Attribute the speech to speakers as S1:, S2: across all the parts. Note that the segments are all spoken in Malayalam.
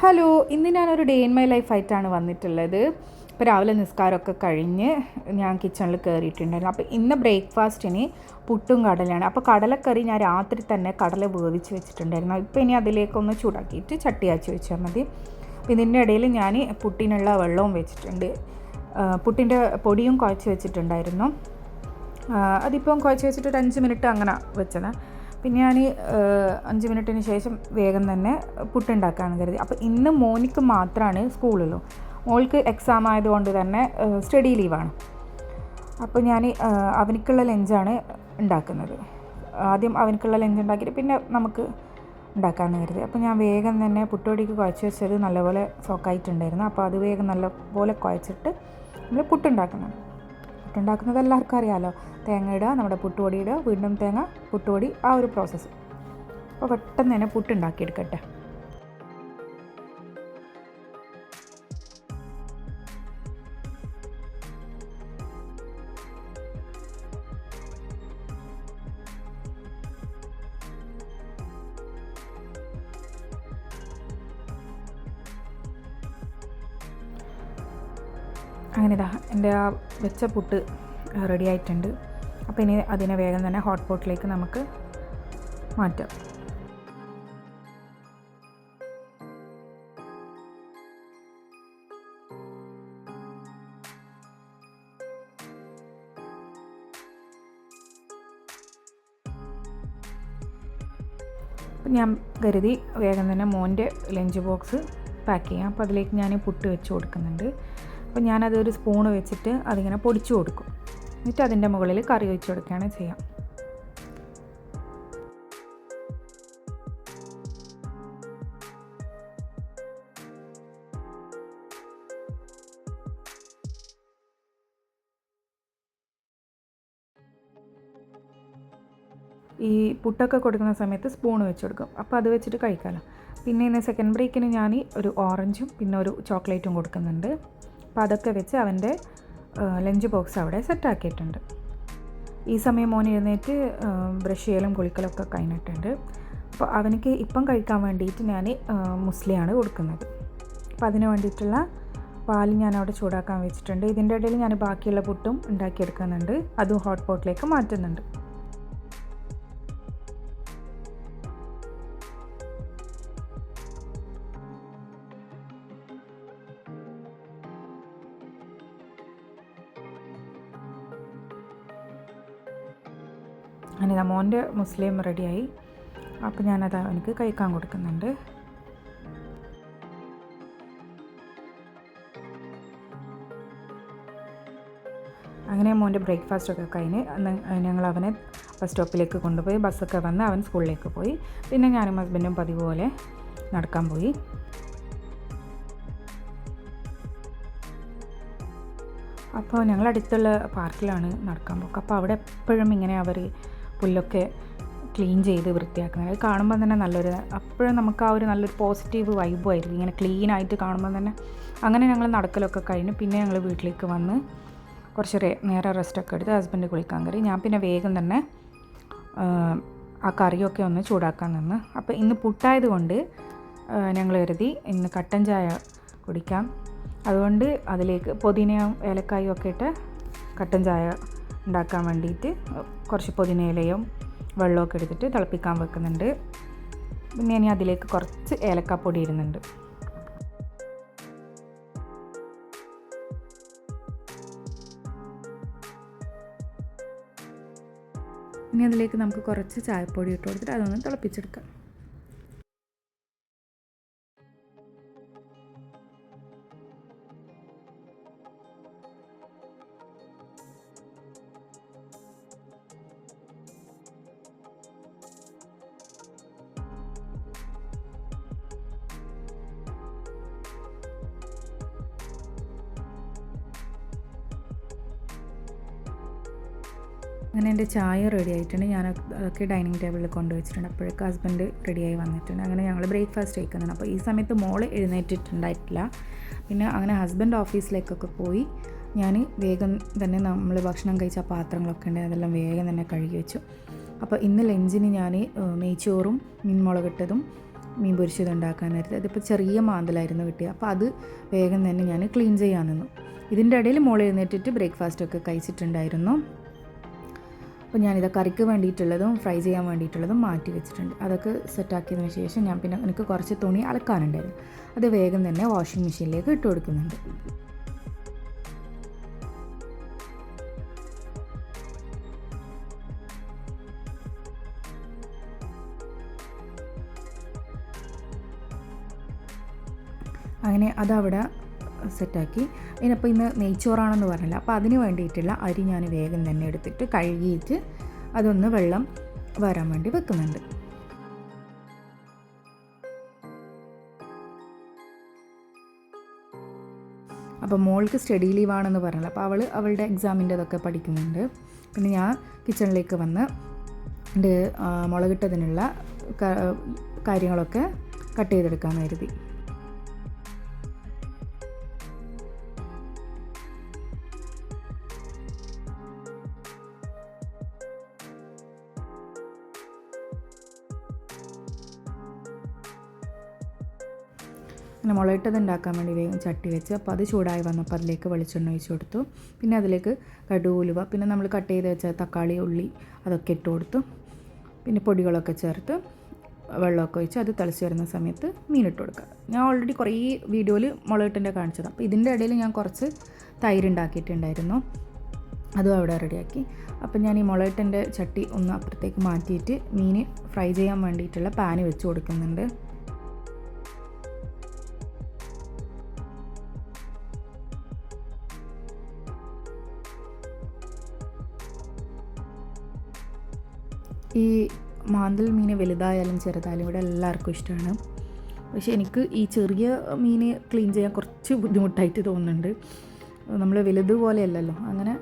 S1: ഹലോ ഇന്ന് ഞാനൊരു ഡേ ഇൻ മൈ ലൈഫ് ആയിട്ടാണ് വന്നിട്ടുള്ളത്. ഇപ്പോൾ രാവിലെ നിസ്കാരമൊക്കെ കഴിഞ്ഞ് ഞാൻ കിച്ചണിൽ കയറിയിട്ടുണ്ടായിരുന്നു അപ്പോൾ ഇന്ന് ബ്രേക്ക്ഫാസ്റ്റിന് പുട്ടും കടലയാണ്. അപ്പോൾ കടലക്കറി ഞാൻ രാത്രി തന്നെ കടല വേവിച്ച് വെച്ചിട്ടുണ്ടായിരുന്നു. ഇപ്പോൾ ഇനി അതിലേക്കൊന്ന് ചൂടാക്കിയിട്ട് ചട്ടി കാച്ചി വെച്ചാൽ മതി. അപ്പോൾ ഇതിന്റെ ഇടയിൽ ഞാൻ പുട്ടിനുള്ള വെള്ളവും വെച്ചിട്ടുണ്ട്. പുട്ടിന്റെ പൊടിയും കുഴച്ച് വെച്ചിട്ടുണ്ടായിരുന്നു. അതിപ്പം കുഴച്ച് വെച്ചിട്ട് ഒരു അഞ്ച് മിനിറ്റ് അങ്ങനെ വെച്ചത്. പിന്നെ ഞാൻ അഞ്ച് മിനിറ്റിന് ശേഷം വേഗം തന്നെ പുട്ടുണ്ടാക്കാമെന്ന് കരുതി. അപ്പോൾ ഇന്ന് മോനിക്ക് മാത്രമാണ് സ്കൂളുള്ളൂ മോൾക്ക് എക്സാം ആയതുകൊണ്ട് തന്നെ സ്റ്റഡി ലീവാണ് അപ്പോൾ ഞാൻ അവനിക്കുള്ള ലഞ്ചാണ് ഉണ്ടാക്കുന്നത്. ആദ്യം അവനിക്കുള്ള ലഞ്ച് ഉണ്ടാക്കിയിട്ട് പിന്നെ നമുക്ക് ഉണ്ടാക്കാമെന്ന് കരുതി. അപ്പോൾ ഞാൻ വേഗം തന്നെ പുട്ടുപൊടിക്ക് കുഴച്ച് വെച്ചത് നല്ലപോലെ സോക്കായിട്ടുണ്ടായിരുന്നു. അപ്പോൾ അത് വേഗം നല്ലപോലെ കുഴച്ചിട്ട് നമ്മൾ പുട്ടുണ്ടാക്കുന്നത് പുട്ടുണ്ടാക്കുന്നത് എല്ലാവർക്കും അറിയാമല്ലോ തേങ്ങ ഇടുക നമ്മുടെ പുട്ടുപൊടി ഇടുക വീണ്ടും തേങ്ങ പുട്ടുപൊടി ആ ഒരു പ്രോസസ്സ് അപ്പോൾ പെട്ടെന്ന് തന്നെ പുട്ടുണ്ടാക്കിയെടുക്കട്ടെ. അങ്ങനെ ഇതാ എന്റെ ആ വെച്ച പുട്ട് റെഡി ആയിട്ടുണ്ട്. അപ്പോൾ ഇനി അതിനെ വേഗം തന്നെ ഹോട്ട് പോട്ടിലേക്ക് നമുക്ക് മാറ്റാം. ഞാൻ കരുതി വേഗം തന്നെ മോന്റെ ലഞ്ച് ബോക്സ് പാക്ക് ചെയ്യാം. അപ്പോൾ അതിലേക്ക് ഞാൻ പുട്ട് വെച്ച് കൊടുക്കുന്നുണ്ട്. അപ്പോൾ ഞാനത് ഒരു സ്പൂണ് വെച്ചിട്ട് അതിങ്ങനെ പൊടിച്ചു കൊടുക്കും. എന്നിട്ട് അതിന്റെ മുകളിൽ കറി വെച്ച് കൊടുക്കുകയാണ് ചെയ്യാം. ഈ പുട്ടൊക്കെ കൊടുക്കുന്ന സമയത്ത് സ്പൂൺ വെച്ച് കൊടുക്കും. അപ്പോൾ അത് വെച്ചിട്ട് കഴിക്കാമല്ലോ പിന്നെ ഇന്ന് സെക്കൻഡ് ബ്രേക്കിന് ഞാൻ ഒരു ഓറഞ്ചും പിന്നെ ഒരു ചോക്ലേറ്റും കൊടുക്കുന്നുണ്ട്. അപ്പോൾ അതൊക്കെ വെച്ച് അവന്റെ ലഞ്ച് ബോക്സ് അവിടെ സെറ്റാക്കിയിട്ടുണ്ട് ഈ സമയം മോൻ എഴുന്നേറ്റ് ബ്രഷ് ചെയ്യലും കുളിക്കലും ഒക്കെ കഴിഞ്ഞിട്ടുണ്ട്. അപ്പോൾ അവനക്ക് ഇപ്പം കഴിക്കാൻ വേണ്ടിയിട്ട് ഞാൻ മുസ്ലിയാണ് കൊടുക്കുന്നത്. അപ്പോൾ അതിന് വേണ്ടിയിട്ടുള്ള പാൽ ഞാൻ അവിടെ ചൂടാക്കാൻ വെച്ചിട്ടുണ്ട്. ഇതിന്റെ ഇടയിൽ ഞാൻ ബാക്കിയുള്ള പുട്ടും ഉണ്ടാക്കിയെടുക്കുന്നുണ്ട്. അതും ഹോട്ട് പോട്ടിലേക്ക് മാറ്റുന്നുണ്ട്. അങ്ങനെ മോന്റെ മുസ്ലിം റെഡിയായി. അപ്പോൾ ഞാനത് അവനക്ക് കഴിക്കാൻ കൊടുക്കുന്നുണ്ട്. അങ്ങനെ മോന്റെ ബ്രേക്ക്ഫാസ്റ്റ് ഒക്കെ കഴിഞ്ഞ് ഞങ്ങൾ അവനെ ബസ് സ്റ്റോപ്പിലേക്ക് കൊണ്ടുപോയി. ബസ്സൊക്കെ വന്ന് അവൻ സ്കൂളിലേക്ക് പോയി. പിന്നെ ഞാനും ഹസ്ബൻഡും പതിവ് പോലെ നടക്കാൻ പോയി. അപ്പോൾ ഞങ്ങൾ അടുത്തുള്ള പാർക്കിലാണ് നടക്കാൻ പോക്ക്. അപ്പോൾ അവിടെ എപ്പോഴും ഇങ്ങനെ അവർ പുല്ലൊക്കെ ക്ലീൻ ചെയ്ത് വൃത്തിയാക്കുന്നത്. അത് കാണുമ്പോൾ തന്നെ നല്ലൊരു അപ്പോഴും നമുക്ക് ആ ഒരു നല്ലൊരു പോസിറ്റീവ് വൈബുമായിരിക്കും ഇങ്ങനെ ക്ലീൻ ആയിട്ട് കാണുമ്പോൾ തന്നെ അങ്ങനെ ഞങ്ങൾ നടക്കലൊക്കെ കഴിഞ്ഞ് പിന്നെ ഞങ്ങൾ വീട്ടിലേക്ക് വന്ന് കുറച്ച് നേരെ റെസ്റ്റൊക്കെ എടുത്ത് ഹസ്ബൻഡ് കുളിക്കാൻ കയറി. ഞാൻ പിന്നെ വേഗം തന്നെ ആ കറിയൊക്കെ ഒന്ന് ചൂടാക്കാൻ നിന്ന്. അപ്പോൾ ഇന്ന് പുട്ടായത് കൊണ്ട് ഞങ്ങൾ കരുതി ഇന്ന് കട്ടൻ ചായ കുടിക്കാം. അതുകൊണ്ട് അതിലേക്ക് പുതിനയും ഏലക്കായും ഒക്കെ ഇട്ട് കട്ടൻ ചായ ഉണ്ടാക്കാൻ വേണ്ടിയിട്ട് കുറച്ച് പുതിനയിലയും വെള്ളമൊക്കെ എടുത്തിട്ട് തിളപ്പിക്കാൻ വെക്കുന്നുണ്ട്. പിന്നെ ഇനി അതിലേക്ക് കുറച്ച് ഏലക്കാപ്പൊടി ഇടുന്നുണ്ട്. ഇനി അതിലേക്ക് നമുക്ക് കുറച്ച് ചായപ്പൊടി ഇട്ട് കൊടുത്തിട്ട് അതൊന്ന് തിളപ്പിച്ചെടുക്കാം. അങ്ങനെ എന്റെ ചായ റെഡി ആയിട്ടുണ്ട്. ഞാൻ അതൊക്കെ ഡൈനിങ് ടേബിളിൽ കൊണ്ടുവച്ചിട്ടുണ്ട് അപ്പോഴേക്കും ഹസ്ബൻഡ് റെഡിയായി വന്നിട്ടുണ്ട്. അങ്ങനെ ഞങ്ങൾ ബ്രേക്ക്ഫാസ്റ്റ് കഴിക്കുന്നുണ്ട്. അപ്പോൾ ഈ സമയത്ത് മോൾ എഴുന്നേറ്റിട്ടുണ്ടായിട്ടില്ല. പിന്നെ അങ്ങനെ ഹസ്ബൻഡ് ഓഫീസിലേക്കൊക്കെ പോയി. ഞാൻ വേഗം തന്നെ നമ്മൾ ഭക്ഷണം കഴിച്ച പാത്രങ്ങളൊക്കെ ഉണ്ട്. അതെല്ലാം വേഗം തന്നെ കഴുകി വെച്ചു. അപ്പോൾ ഇന്ന് ലഞ്ചിന് ഞാൻ നെയ്ച്ചോറും മീൻ മുളകിട്ടതും മീൻ പൊരിച്ചത് ഉണ്ടാക്കാൻ നേരത്തെ അതിപ്പോൾ ചെറിയ മാന്തലായിരുന്നു കിട്ടിയത് അപ്പോൾ അത് വേഗം തന്നെ ഞാൻ ക്ലീൻ ചെയ്യാൻ നിന്നു. ഇതിന്റെ ഇടയിൽ മോൾ എഴുന്നേറ്റിട്ട് ബ്രേക്ക്ഫാസ്റ്റൊക്കെ കഴിച്ചിട്ടുണ്ടായിരുന്നു. അപ്പോൾ ഞാനിത് കറിക്ക് വേണ്ടിയിട്ടുള്ളതും ഫ്രൈ ചെയ്യാൻ വേണ്ടിയിട്ടുള്ളതും മാറ്റി വെച്ചിട്ടുണ്ട്. അതൊക്കെ സെറ്റാക്കിയതിന് ശേഷം ഞാൻ പിന്നെ എനിക്ക് കുറച്ച് തുണി അലക്കാനുണ്ടായിരുന്നു. അത് വേഗം തന്നെ വാഷിംഗ് മെഷീനിലേക്ക് ഇട്ട് കൊടുക്കുന്നുണ്ട്. അങ്ങനെ അതവിടെ സെറ്റാക്കി. ഇതിനപ്പോൾ ഇന്ന് നെയ്ച്ചോറാണെന്ന് പറഞ്ഞില്ല. അപ്പോൾ അതിന് വേണ്ടിയിട്ടുള്ള അരി ഞാൻ വേഗം തന്നെ എടുത്തിട്ട് കഴുകിയിട്ട് അതൊന്ന് വെള്ളം വരാൻ വേണ്ടി വെക്കുന്നുണ്ട്. അപ്പോൾ മോൾക്ക് സ്റ്റഡി ലീവാണെന്ന് പറഞ്ഞില്ല. അപ്പോൾ അവൾ അവളുടെ എക്സാമിന്റെ ഇതൊക്കെ പഠിക്കുന്നുണ്ട്. പിന്നെ ഞാൻ കിച്ചണിലേക്ക് വന്ന് എന്റെ മുളകിട്ടതിനുള്ള കാര്യങ്ങളൊക്കെ കട്ട് ചെയ്തെടുക്കാൻ കരുതി. അങ്ങനെ മുളകിട്ടത് ഉണ്ടാക്കാൻ വേണ്ടി വേഗം ചട്ടി വെച്ച് അപ്പോൾ അത് ചൂടായി വന്നപ്പോൾ അതിലേക്ക് വെളിച്ചെണ്ണ ഒഴിച്ച് കൊടുത്തു. പിന്നെ അതിലേക്ക് കടു ഉലുവ പിന്നെ നമ്മൾ കട്ട് ചെയ്ത് വെച്ച തക്കാളി ഉള്ളി അതൊക്കെ ഇട്ട് കൊടുത്തു. പിന്നെ പൊടികളൊക്കെ ചേർത്ത് വെള്ളമൊക്കെ ഒഴിച്ച് അത് തിളച്ച് വരുന്ന സമയത്ത് മീനിട്ട് കൊടുക്കുക. ഞാൻ ഓൾറെഡി കുറേ വീഡിയോയിൽ മുളകിട്ടിന്റെ കാണിച്ചതാണ്. അപ്പോൾ ഇതിന്റെ ഇടയിൽ ഞാൻ കുറച്ച് തൈര് ഉണ്ടാക്കിയിട്ടുണ്ടായിരുന്നു. അതും അവിടെ റെഡിയാക്കി. അപ്പം ഞാൻ ഈ മുളകിട്ടിന്റെ ചട്ടി ഒന്ന് അപ്പുറത്തേക്ക് മാറ്റിയിട്ട് മീൻ ഫ്രൈ ചെയ്യാൻ വേണ്ടിയിട്ടുള്ള പാന് വെച്ച് കൊടുക്കുന്നുണ്ട്. ഈ മാന്തൽ മീൻ വലുതായാലും ചെറുതായാലും ഇവിടെ എല്ലാവർക്കും ഇഷ്ടമാണ്. പക്ഷേ എനിക്ക് ഈ ചെറിയ മീൻ ക്ലീൻ ചെയ്യാൻ കുറച്ച് ബുദ്ധിമുട്ടായിട്ട് തോന്നുന്നുണ്ട്. നമ്മൾ വലുത് പോലെയല്ലല്ലോ. അങ്ങനെ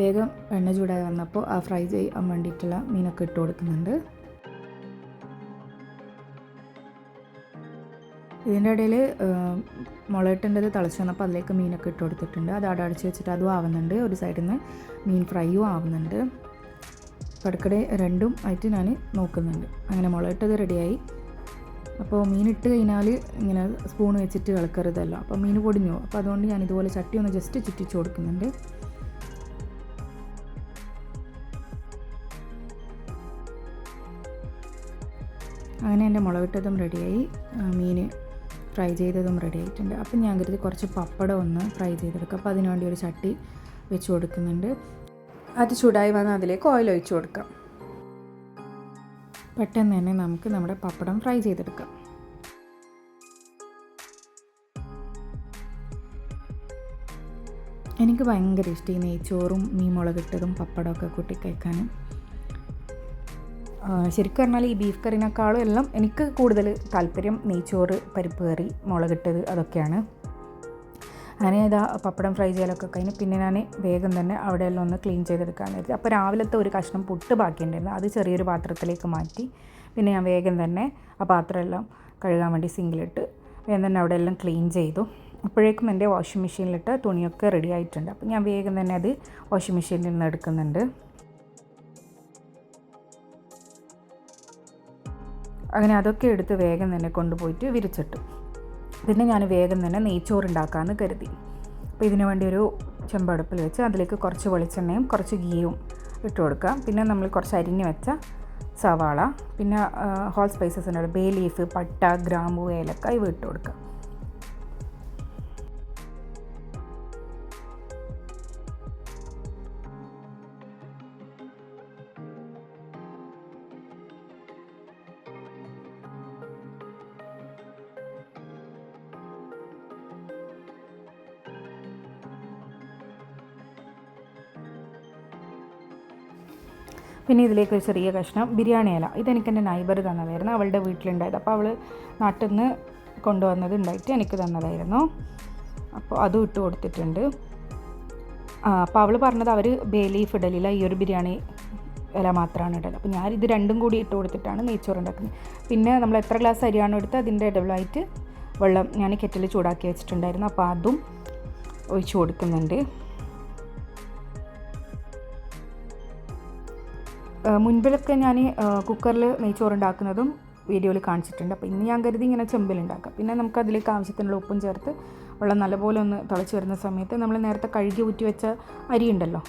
S1: വേഗം എണ്ണ ചൂടായി വന്നപ്പോൾ ആ ഫ്രൈ ചെയ്യാൻ വേണ്ടിയിട്ടുള്ള മീനൊക്കെ ഇട്ട് കൊടുക്കുന്നുണ്ട്. ഇതിന്റെ ഇടയിൽ മുളകിട്ടേണ്ടത് തിളച്ച് വന്നപ്പോൾ അതിലേക്ക് മീനൊക്കെ ഇട്ട് കൊടുത്തിട്ടുണ്ട്. അത് അടച്ച് വെച്ചിട്ട് അതും ആവുന്നുണ്ട്. ഒരു സൈഡിൽ നിന്ന് മീൻ ഫ്രൈയും ആവുന്നുണ്ട്. പടക്കടെ രണ്ടും ആയിട്ട് ഞാൻ നോക്കുന്നുണ്ട്. അങ്ങനെ മുളകിട്ടത് റെഡിയായി. അപ്പോൾ മീൻ ഇട്ട് കഴിഞ്ഞാൽ ഇങ്ങനെ സ്പൂൺ വെച്ചിട്ട് ഇളക്കരുതല്ലോ. അപ്പോൾ മീൻ പൊടിഞ്ഞു. അപ്പോൾ അതുകൊണ്ട് ഞാൻ ഇതുപോലെ ചട്ടി ഒന്ന് ജസ്റ്റ് ചുറ്റിച്ച് കൊടുക്കുന്നുണ്ട്. അങ്ങനെ എന്റെ മുളകിട്ടതും റെഡിയായി. മീൻ ഫ്രൈ ചെയ്തതും റെഡി ആയിട്ടുണ്ട്. അപ്പം ഞാൻ കരുതി കുറച്ച് പപ്പടം ഒന്ന് ഫ്രൈ ചെയ്തെടുക്കുക അപ്പോൾ അതിനുവേണ്ടി ഒരു ചട്ടി വെച്ച് കൊടുക്കുന്നുണ്ട്. അത് ചൂടായി വന്ന് അതിലേക്ക് ഓയിൽ ഒഴിച്ചു കൊടുക്കാം. പെട്ടെന്ന് തന്നെ നമുക്ക് നമ്മുടെ പപ്പടം ഫ്രൈ ചെയ്തെടുക്കാം. എനിക്ക് ഭയങ്കര ഇഷ്ടം ഈ നെയ്ച്ചോറും മീൻ മുളകിട്ടതും പപ്പടമൊക്കെ കൂട്ടി കഴിക്കാൻ ശരിക്കും പറഞ്ഞാൽ ഈ ബീഫ് കറിനേക്കാളും എല്ലാം എനിക്ക് കൂടുതൽ താല്പര്യം നെയ്ച്ചോറ് പരിപ്പ് കറി മുളകിട്ടത് അതൊക്കെയാണ്. അങ്ങനെ ഇതാ പപ്പടം ഫ്രൈ ചെയ്യലൊക്കെ കഴിഞ്ഞ് പിന്നെ ഞാൻ വേഗം തന്നെ അവിടെ എല്ലാം ഒന്ന് ക്ലീൻ ചെയ്തെടുക്കാൻ കരുതി. അപ്പോൾ രാവിലത്തെ ഒരു കഷ്ണം പുട്ട് ബാക്കിയുണ്ടായിരുന്നു. അത് ചെറിയൊരു പാത്രത്തിലേക്ക് മാറ്റി പിന്നെ ഞാൻ വേഗം തന്നെ ആ പാത്രമെല്ലാം കഴുകാൻ വേണ്ടി സിങ്കിലിട്ട് വേഗം തന്നെ അവിടെ എല്ലാം ക്ലീൻ ചെയ്തു. അപ്പോഴേക്കും എന്റെ വാഷിംഗ് മെഷീനിലിട്ട് തുണിയൊക്കെ റെഡി ആയിട്ടുണ്ട്. അപ്പോൾ ഞാൻ വേഗം തന്നെ അത് വാഷിംഗ് മെഷീനിൽ നിന്ന് എടുക്കുന്നുണ്ട്. അങ്ങനെ അതൊക്കെ എടുത്ത് വേഗം തന്നെ കൊണ്ടുപോയിട്ട് വിരിച്ചിട്ടു. പിന്നെ ഞാൻ വേഗം തന്നെ നെയ്ച്ചോറ് ഉണ്ടാക്കാമെന്ന് കരുതി. അപ്പോൾ ഇതിനു വേണ്ടി ഒരു ചെമ്പടുപ്പിൽ വെച്ച് അതിലേക്ക് കുറച്ച് വെളിച്ചെണ്ണയും കുറച്ച് ഗീയും ഇട്ട് കൊടുക്കാം പിന്നെ നമ്മൾ കുറച്ച് അരിഞ്ഞ് വെച്ച സവാള പിന്നെ ഹോൾ സ്പൈസസ് ഉണ്ടാവും ബേ ലീഫ് പട്ട ഗ്രാമ്പു ഏലക്ക ഇവ ഇട്ട് കൊടുക്കാം പിന്നെ ഇതിലേക്ക് ഒരു ചെറിയ കഷ്ണം ബിരിയാണി ഇല ഇതെനിക്ക് എന്റെ നൈബർ തന്നതായിരുന്നു. അവളുടെ വീട്ടിലുണ്ടായത്. അപ്പോൾ അവൾ നാട്ടിൽ നിന്ന് കൊണ്ടുവന്നത് ഉണ്ടായിട്ട് എനിക്ക് തന്നതായിരുന്നു. അപ്പോൾ അതും ഇട്ട് കൊടുത്തിട്ടുണ്ട്. അപ്പോൾ അവൾ പറഞ്ഞത് അവർ ബേലീഫ് ഇടലില്ല ഈ ഒരു ബിരിയാണി ഇല മാത്രമാണ് ഇടൽ അപ്പോൾ ഞാൻ ഇത് രണ്ടും കൂടി ഇട്ട് കൊടുത്തിട്ടാണ് നെയ്ച്ചോറ് ഉണ്ടാക്കുന്നത് പിന്നെ നമ്മൾ എത്ര ഗ്ലാസ് അരിയാണോ എടുത്ത് അതിന്റെ ഇടവിലായിട്ട് വെള്ളം ഞാൻ കെറ്റിൽ ചൂടാക്കി വെച്ചിട്ടുണ്ടായിരുന്നു. അപ്പോൾ അതും ഒഴിച്ച് കൊടുക്കുന്നുണ്ട്. മുൻപിലൊക്കെ ഞാൻ കുക്കറിൽ നെയ്ച്ചോറ് ഉണ്ടാക്കുന്നതും വീഡിയോയിൽ കാണിച്ചിട്ടുണ്ട്. അപ്പോൾ ഇന്ന് ഞാൻ കരുതി ഇങ്ങനെ ചെമ്പിലുണ്ടാക്കാം. പിന്നെ നമുക്ക് അതിലേക്ക് ആവശ്യത്തിനുള്ള ഉപ്പും ചേർത്ത് വെള്ളം നല്ലപോലെ ഒന്ന് തിളച്ച് വരുന്ന സമയത്ത് നമ്മൾ നേരത്തെ കഴുകി ഊറ്റി വെച്ച അരി ഉണ്ടല്ലോ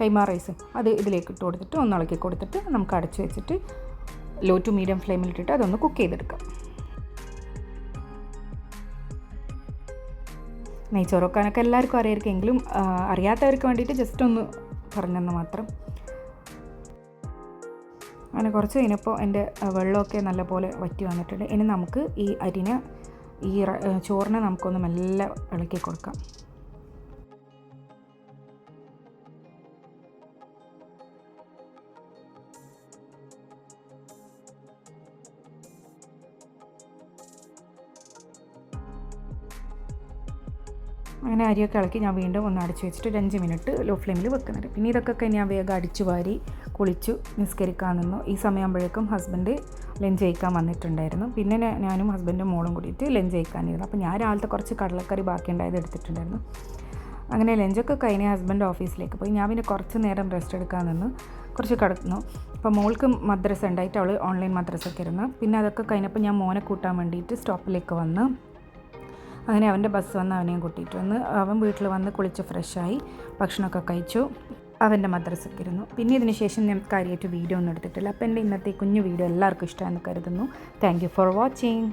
S1: കൈമാ റൈസ് അത് ഇതിലേക്ക് ഇട്ട് കൊടുത്തിട്ട് ഒന്ന് ഇളക്കി കൊടുത്തിട്ട് നമുക്ക് അടച്ചു വെച്ചിട്ട് ലോ ടു മീഡിയം ഫ്ലെയിമിലിട്ടിട്ട് അതൊന്ന് കുക്ക് ചെയ്തെടുക്കാം. നെയ്ച്ചോറ് വെക്കാനൊക്കെ എല്ലാവർക്കും അറിയായിരിക്കും. എങ്കിലും അറിയാത്തവർക്ക് വേണ്ടിയിട്ട് ജസ്റ്റ് ഒന്ന് പറഞ്ഞെന്ന് മാത്രം. അങ്ങനെ കുറച്ച് കഴിഞ്ഞപ്പോൾ എന്റെ വെള്ളമൊക്കെ നല്ലപോലെ വറ്റി വന്നിട്ടുണ്ട്. ഇനി നമുക്ക് ഈ അരിനെ ഈ ചോറിനെ നമുക്കൊന്ന് മെല്ലെ ഇളക്കി കൊടുക്കാം. അങ്ങനെ അരിയൊക്കെ ഇളക്കി ഞാൻ വീണ്ടും ഒന്ന് അടിച്ച് വെച്ചിട്ട് ഒരു അഞ്ച് മിനിറ്റ് ലോ ഫ്ലെയിമിൽ വെക്കുന്നുണ്ട്. പിന്നെ ഇതൊക്കെ ഞാൻ വേഗം അടിച്ചു വാരി കുളിച്ചു നിസ്കരിക്കാൻ നിന്നു ഈ സമയമാകുമ്പോഴേക്കും ഹസ്ബൻഡ് ലഞ്ച് കഴിക്കാൻ വന്നിട്ടുണ്ടായിരുന്നു. പിന്നെ ഞാനും ഹസ്ബൻഡും മോളും കൂടിയിട്ട് ലഞ്ച് കഴിക്കാനിരുന്നു. അപ്പോൾ ഞാൻ രാവിലത്തെ കുറച്ച് കടലക്കറി ബാക്കി ഉണ്ടായത് എടുത്തിട്ടുണ്ടായിരുന്നു. അങ്ങനെ ലഞ്ചൊക്കെ കഴിഞ്ഞ് ഹസ്ബൻഡ് ഓഫീസിലേക്ക് പോയി. ഞാൻ പിന്നെ കുറച്ച് നേരം റെസ്റ്റ് എടുക്കാൻ നിന്ന് കുറച്ച് കിടന്നു. അപ്പോൾ മോൾക്ക് മദ്രസ ഉണ്ടായിട്ട് അവൾ ഓൺലൈൻ മദ്രസൊക്കെ ഇരുന്നു. പിന്നെ അതൊക്കെ കഴിഞ്ഞപ്പോൾ ഞാൻ മോനെ കൂട്ടാൻ വേണ്ടിയിട്ട് സ്റ്റോപ്പിലേക്ക് വന്ന് അങ്ങനെ അവന്റെ ബസ് വന്ന് അവനെയും കൂട്ടിയിട്ട് വന്ന് അവൻ വീട്ടിൽ വന്ന് കുളിച്ച് ഫ്രഷായി ഭക്ഷണമൊക്കെ കഴിച്ചു. അവന്റെ മദ്രസക്കിരുന്നു. പിന്നെ ഇതിന് ശേഷം ഞാൻ കാര്യമായിട്ട് വീഡിയോ ഒന്നും എടുത്തിട്ടില്ല. അപ്പോൾ എന്റെ ഇന്നത്തെ കുഞ്ഞു വീഡിയോ എല്ലാവർക്കും ഇഷ്ടമെന്ന് കരുതുന്നു. Thank for watching